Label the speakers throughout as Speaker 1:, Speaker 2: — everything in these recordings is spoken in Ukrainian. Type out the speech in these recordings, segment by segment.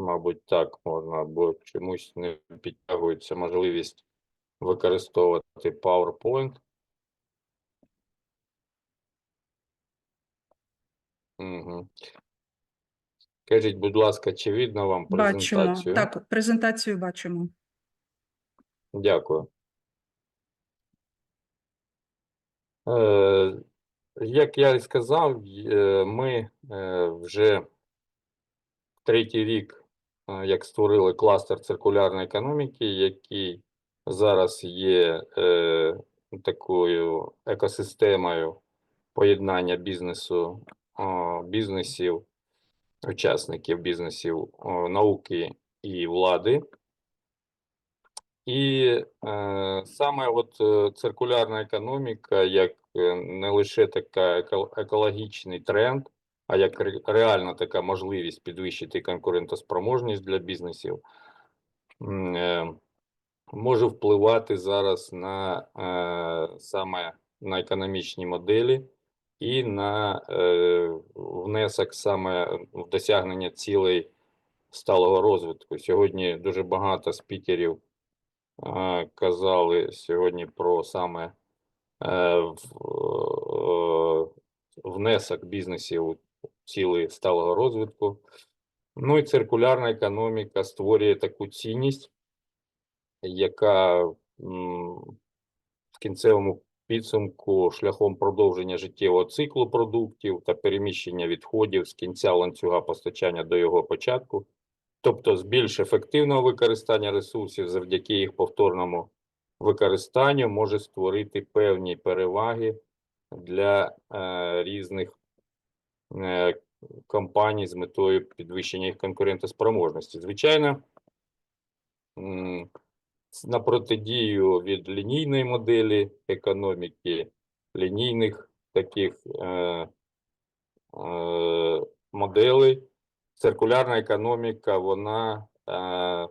Speaker 1: мабуть, так можна, бо чомусь не підтягується можливість використовувати PowerPoint. Угу. Скажіть, будь ласка, чи видно вам
Speaker 2: Бачимо. Так, презентацію бачимо.
Speaker 1: Дякую. Е, Як я і сказав, е, ми е, вже третій рік, як створили кластер циркулярної економіки, який зараз є е, такою екосистемою поєднання бізнесу, о, бізнесів, учасників бізнесів, о, науки і влади. І е, саме от е, циркулярна економіка, як е, не лише така екологічний тренд, а як ре- реальна така можливість підвищити конкурентоспроможність для бізнесів, е, може впливати зараз на е, саме на економічні моделі і на е, внесок саме в досягнення цілей сталого розвитку. Сьогодні дуже багато спікерів казали сьогодні про саме внесок бізнесів цілі сталого розвитку. Ну і циркулярна економіка створює таку цінність, яка в кінцевому підсумку шляхом продовження життєвого циклу продуктів та переміщення відходів з кінця ланцюга постачання до його початку, тобто з більш ефективного використання ресурсів завдяки їх повторному використанню може створити певні переваги для е, різних компаній з метою підвищення їх конкурентоспроможності. Звичайно, на протидію від лінійної моделі економіки, лінійних таких е, е, моделей, циркулярна економіка, вона е,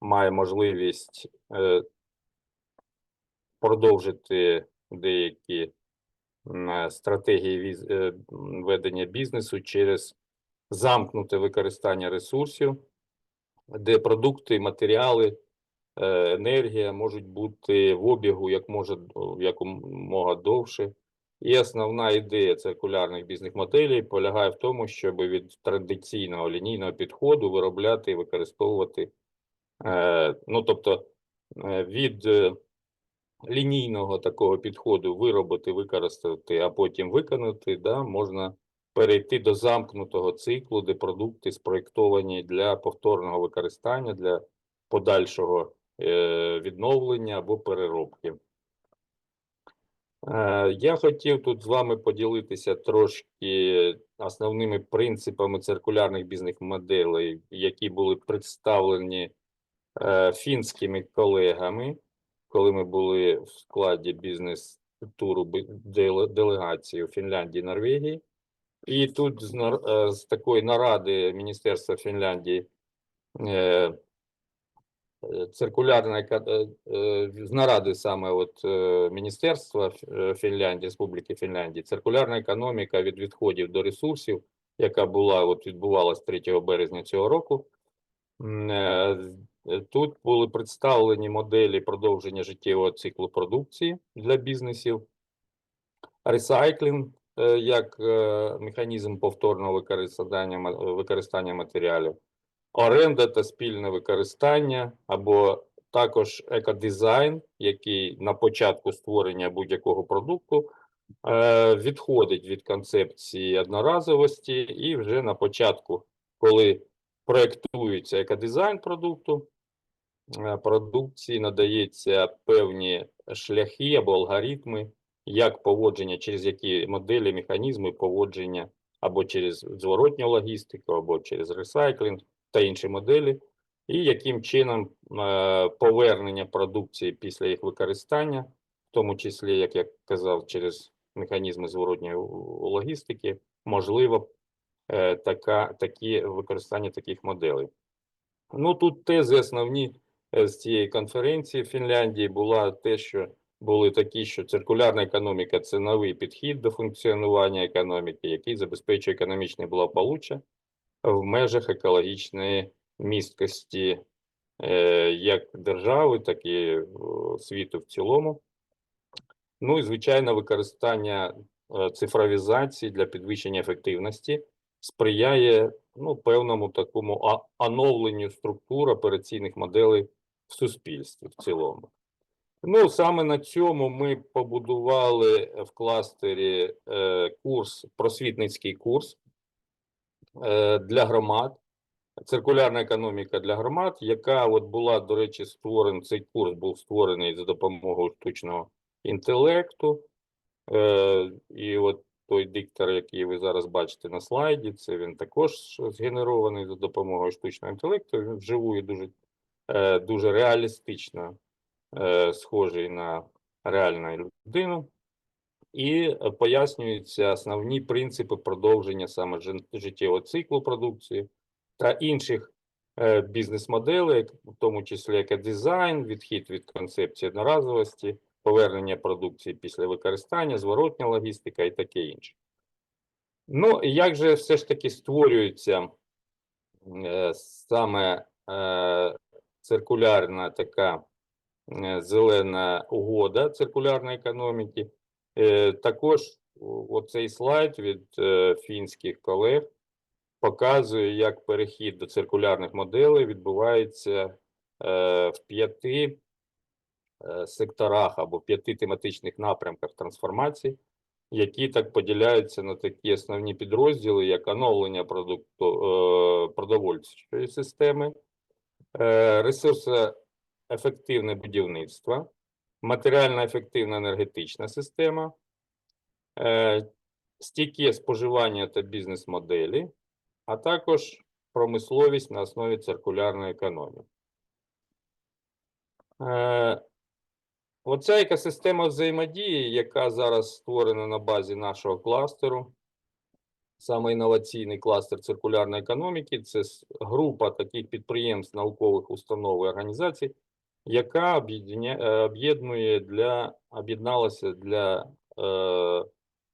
Speaker 1: має можливість е, продовжити деякі е, стратегії віз- е, ведення бізнесу через замкнуте використання ресурсів, де продукти, матеріали, е, енергія можуть бути в обігу як може якомога довше. І основна ідея циркулярних бізнес-моделей полягає в тому, щоб від традиційного лінійного підходу виробляти і використовувати, е, ну тобто е, від е, лінійного такого підходу виробити, використати, а потім виконати, да, можна перейти до замкнутого циклу, де продукти спроєктовані для повторного використання, для подальшого е, відновлення або переробки. Е, Я хотів тут з вами поділитися трошки основними принципами циркулярних бізнес-моделей, які були представлені е, фінськими колегами, коли ми були в складі бізнес-туру делегації у Фінляндії Норвегії. І тут з, е, з такої наради Міністерства Фінляндії е, е, циркулярна е, з наради саме от Міністерства Фінляндії, Республіки Фінляндії, циркулярна економіка від відходів до ресурсів, яка була от відбувалась 3 березня цього року. Е, е, Тут були представлені моделі продовження життєвого циклу продукції для бізнесів, ресайклінг е, як е, механізм повторного використання, використання матеріалів, оренда та спільне використання, або також екодизайн, який на початку створення будь-якого продукту е, відходить від концепції одноразовості, і вже на початку, коли проектується екодизайн продукту, е, продукції надається певні шляхи або алгоритми, як поводження, через які моделі, механізми поводження або через зворотню логістику, або через ресайклінг та інші моделі, і яким чином е, повернення продукції після їх використання, в тому числі, як я казав, через механізми зворотньої логістики, можливо е, така, такі використання таких моделей. Ну тут тези основні е, з цієї конференції в Фінляндії була те, що були такі, що циркулярна економіка це новий підхід до функціонування економіки, який забезпечує економічне благополуччя в межах екологічної місткості е, як держави, так і е, світу в цілому. Ну і звичайно, використання е, цифровізації для підвищення ефективності сприяє ну, певному такому оновленню структур операційних моделей суспільстві в цілому. Ну, саме на цьому ми побудували в кластері е, курс, просвітницький курс е, для громад, циркулярна економіка для громад, яка от була, до речі, створений, цей курс був створений за допомогою штучного інтелекту. Е, і от той диктор, який ви зараз бачите на слайді, це він також згенерований за допомогою штучного інтелекту. Він вживу дуже, дуже реалістично е, схожий на реальну людину. І е, пояснюються основні принципи продовження саме життєвого циклу продукції та інших е, бізнес-моделей, в тому числі екодизайн, відхід від концепції одноразовості, повернення продукції після використання, зворотня логістика і таке інше. Ну, як же все ж таки створюється е, саме е, циркулярна така е, зелена угода циркулярної економіки? Е, Також оцей слайд від е, фінських колег показує, як перехід до циркулярних моделей відбувається в п'яти секторах або п'яти тематичних напрямках трансформації, які так поділяються на такі основні підрозділи, як оновлення продукту, продовольчої системи, ресурсоефективне будівництво, матеріально-ефективна енергетична система, е, стійке споживання та бізнес-моделі, а також промисловість на основі циркулярної економіки. Е, Оця екосистема взаємодії, яка зараз створена на базі нашого кластеру, саме інноваційний кластер циркулярної економіки, це група таких підприємств, наукових установ і організацій, яка е, об'єднує для об'єдналася для, е,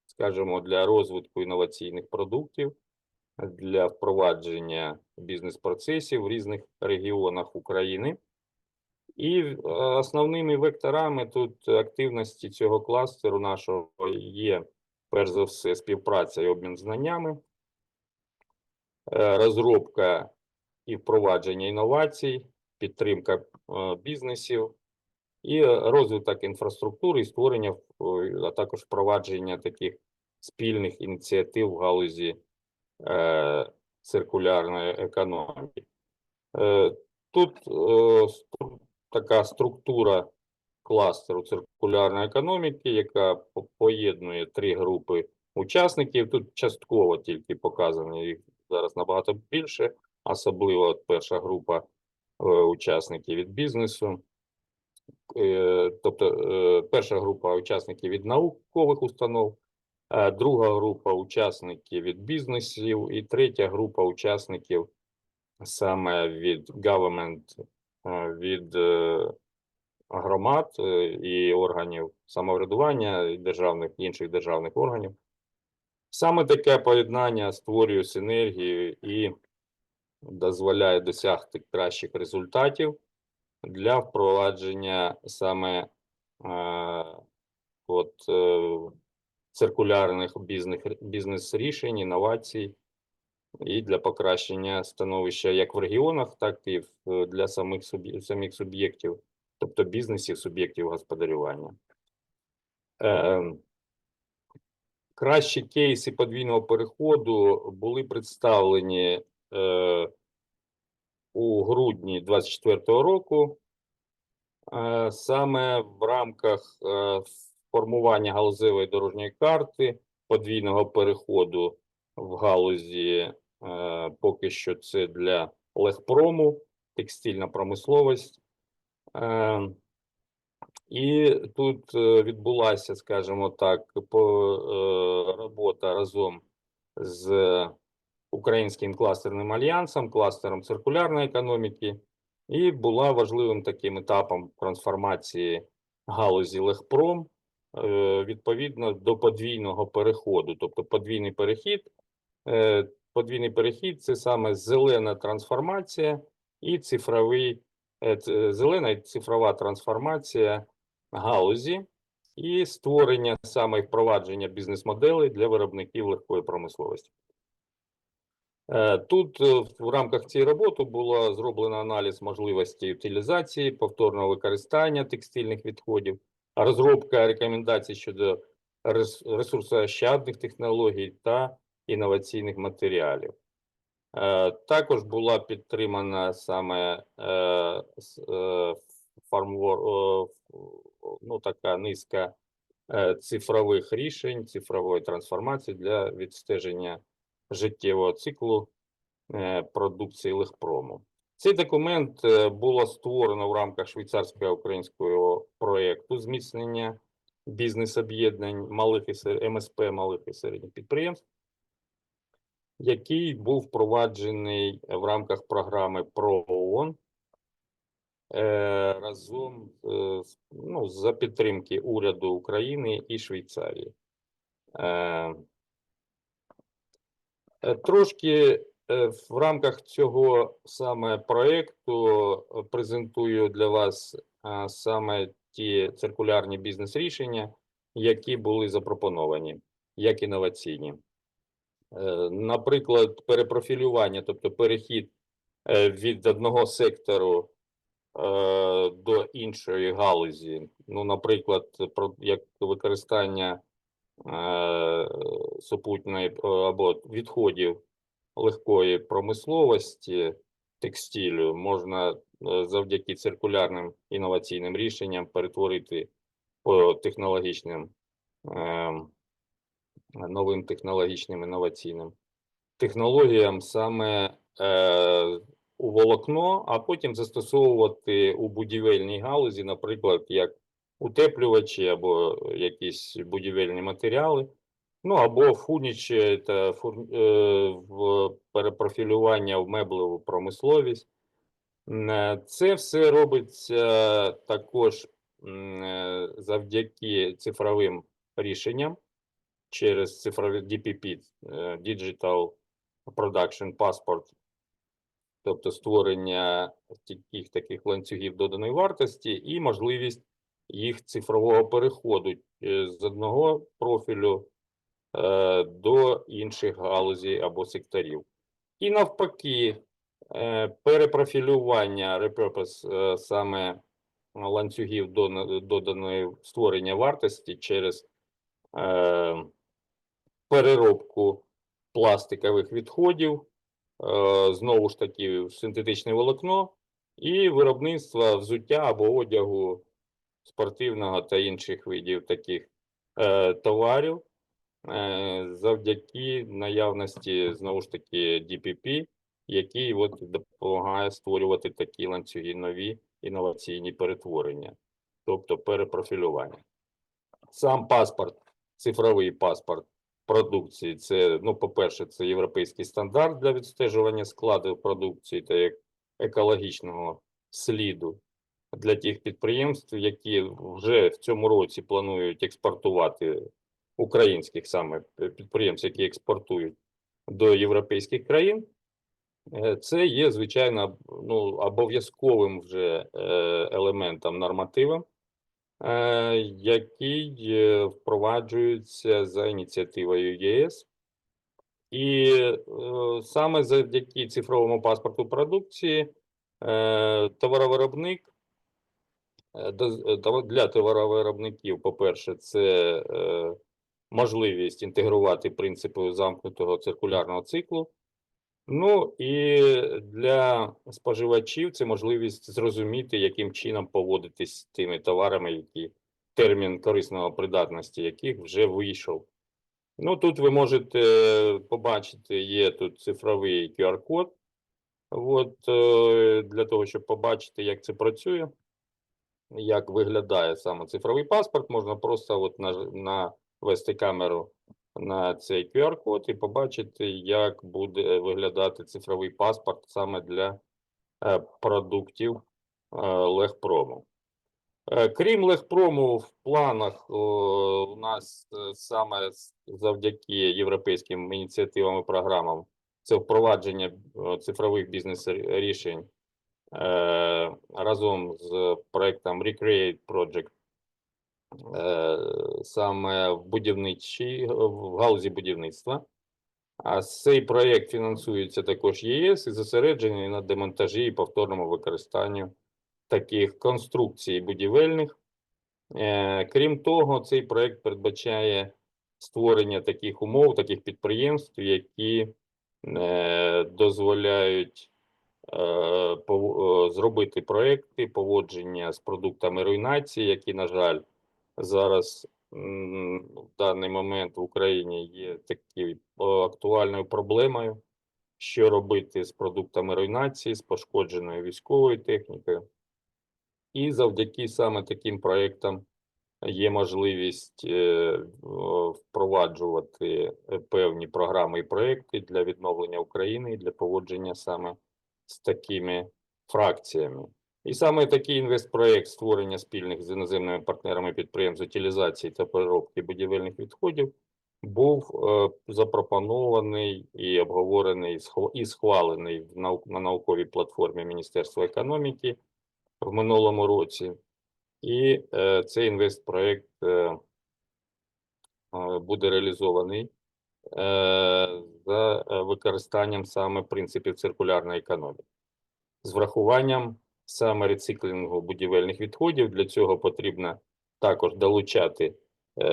Speaker 1: скажімо, для розвитку інноваційних продуктів, для впровадження бізнес-процесів в різних регіонах України. І е, основними векторами тут активності цього кластеру нашого є, перш за все, співпраця і обмін знаннями, е, розробка і впровадження інновацій, підтримка е, бізнесів і розвиток інфраструктури і створення, а також впровадження таких спільних ініціатив в галузі е, циркулярної економіки. Тут така структура кластеру циркулярної економіки, яка поєднує три групи учасників. Тут частково тільки показано їх зараз набагато більше, особливо перша група е, учасників від бізнесу. Е, Тобто е, перша група учасників від наукових установ, друга група учасників від бізнесів і третя група учасників саме від government, від громад е, і органів самоврядування і державних інших державних органів. Саме таке поєднання створює синергію і дозволяє досягти кращих результатів для впровадження саме е, от, е, циркулярних бізнес, бізнес-рішень, інновацій і для покращення становища як в регіонах, так і для самих, самих суб'єктів, тобто бізнесів, суб'єктів господарювання. Е, Кращі кейси подвійного переходу були представлені е, у грудні 2024 року. Е, Саме в рамках е, формування галузевої дорожньої карти подвійного переходу в галузі е, поки що це для легпрому, текстильна промисловість. Е, І тут е, відбулася, скажімо так, е, робота разом з Українським кластерним альянсом, кластером циркулярної економіки, і була важливим таким етапом трансформації галузі Легпром е, відповідно до подвійного переходу. Тобто подвійний перехід подвійний перехід це саме зелена трансформація і цифровий, зелена цифрова трансформація галузі і створення саме впровадження бізнес-моделей для виробників легкої промисловості. Е, Тут е, в рамках цієї роботи було зроблено аналіз можливості утилізації, повторного використання текстильних відходів, розробка рекомендацій щодо рес- ресурсоощадних технологій та інноваційних матеріалів. Е, Також була підтримана саме е, е, фармвор, ну, така низка цифрових рішень, цифрової трансформації для відстеження життєвого циклу продукції легпрому. Цей документ було створено в рамках швейцарського українського проєкту зміцнення бізнес-об'єднань малих і МСП малих і середніх підприємств, який був впроваджений в рамках програми ПРООН е, разом е, ну, за підтримки уряду України і Швейцарії. Е, Трошки в рамках цього саме проекту е, презентую для вас саме ті циркулярні бізнес-рішення, які були запропоновані як інноваційні. Е, Наприклад, перепрофілювання, тобто перехід е, від одного сектору е, до іншої галузі. Ну, наприклад, як використання супутної або відходів легкої промисловості текстилю можна завдяки циркулярним інноваційним рішенням перетворити по технологічним ем, новим технологічним інноваційним технологіям саме е, у волокно, а потім застосовувати у будівельній галузі, наприклад, як утеплювачі або якісь будівельні матеріали, ну або фурнічі та фур, е, в перепрофілювання в меблеву промисловість. Е, Це все робиться також е, завдяки цифровим рішенням через цифрові DPP, е, Digital Production Passport, тобто створення таких таких ланцюгів доданої вартості і можливість їх цифрового переходу е, з одного профілю е, до інших галузей або секторів. І навпаки, перепрофілювання е, саме ланцюгів до- доданої створення вартості через переробку пластикових відходів, е, знову ж таки, синтетичне волокно і виробництво взуття або одягу спортивного та інших видів таких е, товарів е, завдяки наявності знову ж таки DPP, який от допомагає створювати такі ланцюги нові інноваційні перетворення, тобто перепрофілювання. Сам паспорт, цифровий паспорт продукції, це, ну, по-перше, це європейський стандарт для відстежування складу продукції та екологічного сліду для тих підприємств, які вже в цьому році планують експортувати українських саме підприємств, які експортують до європейських країн. Е, Це є, звичайно, ну, обов'язковим вже е, елементом нормативом, який е, впроваджується за ініціативою ЄС. І е, саме завдяки цифровому паспорту продукції е, товаровиробник е, е, для товаровиробників, по-перше, це е, можливість інтегрувати принципи замкнутого циркулярного циклу. Ну і для споживачів це можливість зрозуміти, яким чином поводитись з тими товарами, які термін корисного придатності яких вже вийшов. Ну тут ви можете побачити, є тут цифровий QR-код. От е, для того, щоб побачити, як це працює, як виглядає саме цифровий паспорт, можна просто от на, навести камеру на цей QR-код і побачити, як буде виглядати цифровий паспорт саме для е, продуктів е, Легпрому. Е, Крім Легпрому, в планах у нас саме завдяки європейським ініціативам і програмам це впровадження цифрових бізнес-рішень разом з проектом Recreate Project саме в будівничій, в галузі будівництва. А цей проєкт фінансується також ЄС і зосереджений на демонтажі і повторному використанні таких конструкцій будівельних. Е, Крім того, цей проєкт передбачає створення таких умов, таких підприємств, які е, дозволяють е, е, зробити проекти поводження з продуктами руйнації, які, на жаль, зараз в даний момент в Україні є такою актуальною проблемою, що робити з продуктами руйнації, з пошкодженою військовою технікою. І завдяки саме таким проектам є можливість е, впроваджувати е, певні програми і проекти для відновлення України і для поводження саме з такими фракціями. І саме такий інвестпроект створення спільних з іноземними партнерами підприємств утилізації та переробки будівельних відходів був е, запропонований і обговорений і схвалений на науковій платформі Міністерства економіки в минулому році. І е, цей інвестпроект е, буде реалізований за використанням саме принципів циркулярної економіки. З врахуванням саме рециклінгу будівельних відходів. Для цього потрібно також долучати е,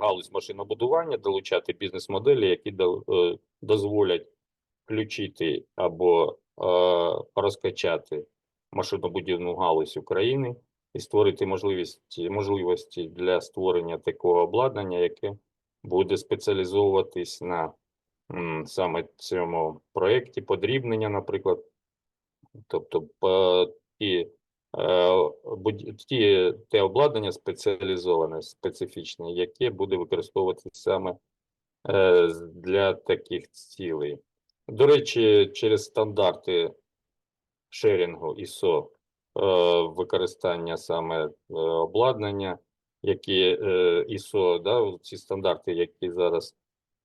Speaker 1: галузь машинобудування, долучати бізнес-моделі, які е, дозволять включити або е, розкачати машинобудівну галузь України і створити можливість, можливості для створення такого обладнання, яке буде спеціалізовуватись на саме цьому проєкті подрібнення, наприклад, тобто ті, е, ті, те обладнання спеціалізоване, специфічне, яке буде використовуватися саме е, для таких цілей. До речі, через стандарти шерінгу ISO е, використання саме обладнання, які ISO, да, ці стандарти, які зараз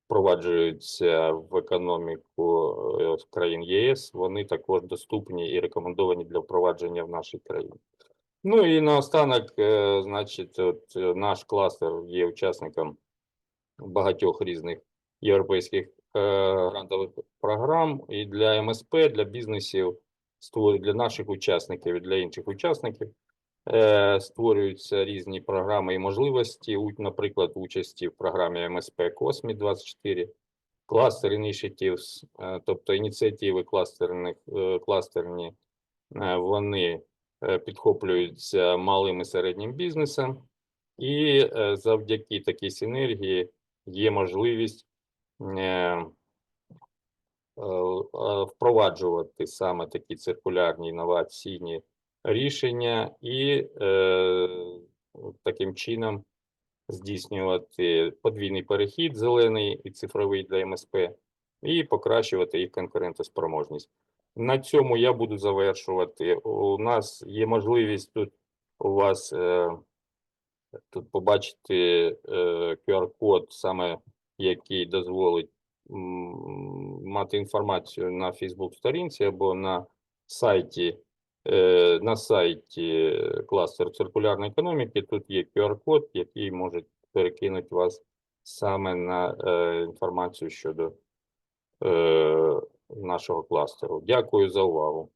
Speaker 1: впроваджуються в економіку е, країн ЄС, вони також доступні і рекомендовані для впровадження в нашій країні. Ну і наостанок, е, значить, от е, наш кластер є учасником багатьох різних європейських грантових програм і для МСП, для бізнесів, для наших учасників і для інших учасників. Е, створюються різні програми і можливості, наприклад, участі в програмі МСП Космі 24 кластер Initiatives, е, тобто ініціативи кластерних, е, кластерні, вони підхоплюються малим і середнім бізнесом, і завдяки такій синергії є можливість впроваджувати саме такі циркулярні інноваційні рішення і е, таким чином здійснювати подвійний перехід зелений і цифровий для МСП і покращувати їх конкурентоспроможність. На цьому я буду завершувати. У нас є можливість тут у вас е, тут побачити е, QR-код, саме який дозволить м, мати інформацію на Facebook-сторінці або на сайті на сайті кластеру циркулярної економіки тут є QR-код, який може перекинути вас саме на е, інформацію щодо е, нашого кластеру. Дякую за увагу.